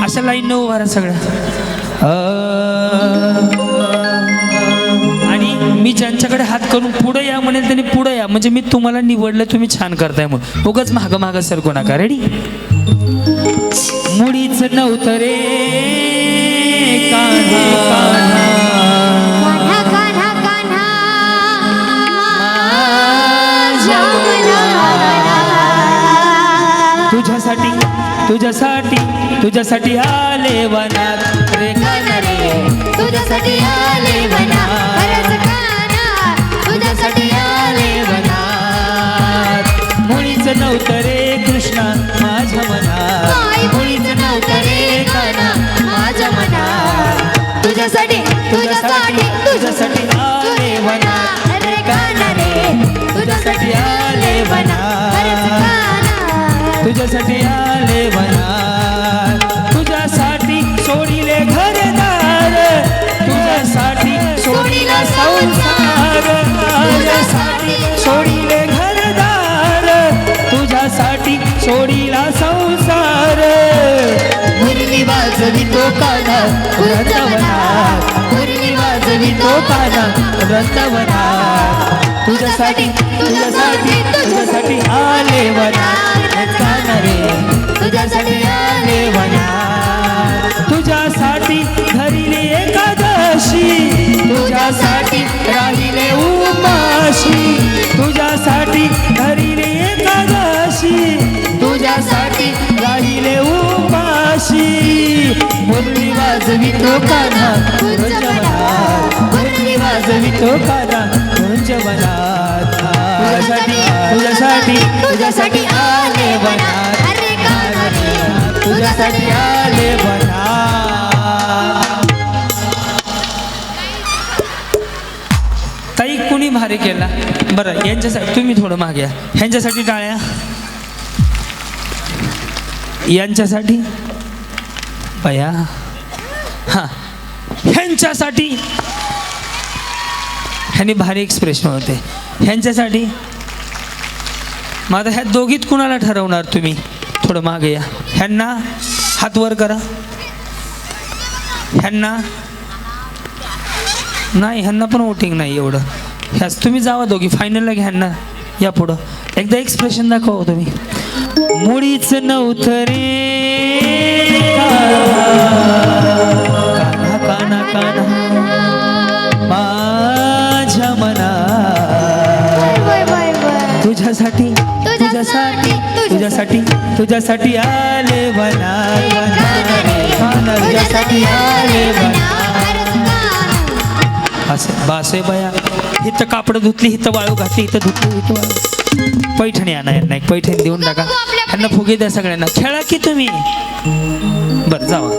अशा लाईन उभा राहा सगळ्या आणि मी ज्यांच्याकडे हात करून पुढे या म्हणेल त्यांनी पुढे या. म्हणजे मी तुम्हाला निवडलं तुम्ही छान करताय म्हणून. उगाच मागं मागं सरकू नका रेडी मुळीच नव्हतं रे. तुझ्यासाठी तुझ्यासाठी तुझ्यासाठी आले वनात. रे कान्हा रे. तुझ्यासाठी आले कान्हा तुझ्यासाठी आले वनात. मुळीच नव्हतं रे कृष्णा माझ्या मनात. मुळीच नव्हतं रे कान्हा माझ्या मना तुझ्यासाठी तुझ्यासाठी तुझ्यासाठी आले वनात. रे कान्हा रे. तुझ्यासाठी आले कान्हा तुझ्यासाठी पाना तो तुझ्यासाठी तुझ्यासाठी तुझ्यासाठी आले वनात रे तुझ्यासाठी आले वनात तुझ्यासाठी धरिले एकादशी. तुझ्यासाठी राहिले उपाशी. तुझ्यासाठी धरिले एकादशी. तुझ्यासाठी राहिले उपाशी. मुरली वाजवी तो तो काना वनात तुझ्यासाठी तुझ्यासाठी तुझ्यासाठी आले वनात तुझ्यासाठी आले वनात ताई कुणी भारी केला? बरं यांच्यासाठी तुम्ही थोडं मागे या. ह्यांच्यासाठी टाळ्या. यांच्यासाठी? बया हां. ह्यांच्यासाठी ह्यांनी भारी एक्सप्रेशन होते. ह्यांच्यासाठी मग आता ह्या दोघीत कुणाला ठरवणार तुम्ही? थोडं मागे या. ह्यांना हात वर करा. ह्यांना नाही ह्यांना पण वोटिंग नाही एवढं. ह्याच तुम्ही जावा दोघी. फायनलला घ्या ह्यांना. या पुढं. एकदा एक्सप्रेशन दाखवा हो तुम्ही. मुळीच नव्हतं रे. तुझ्यासाठी तुझ्यासाठी तुझ्यासाठी तुझ्यासाठी. आले वनात तुझ्यासाठी आले वनात असे बासे बया. इथं कापड धुतली इथं वाळू घातली इथं धुतली इथं वाळू. पैठणी आणा यांना एक पैठणी देऊन टाका. यांना फुगे द्या सगळ्यांना. खेळा की तुम्ही? बरं जावा.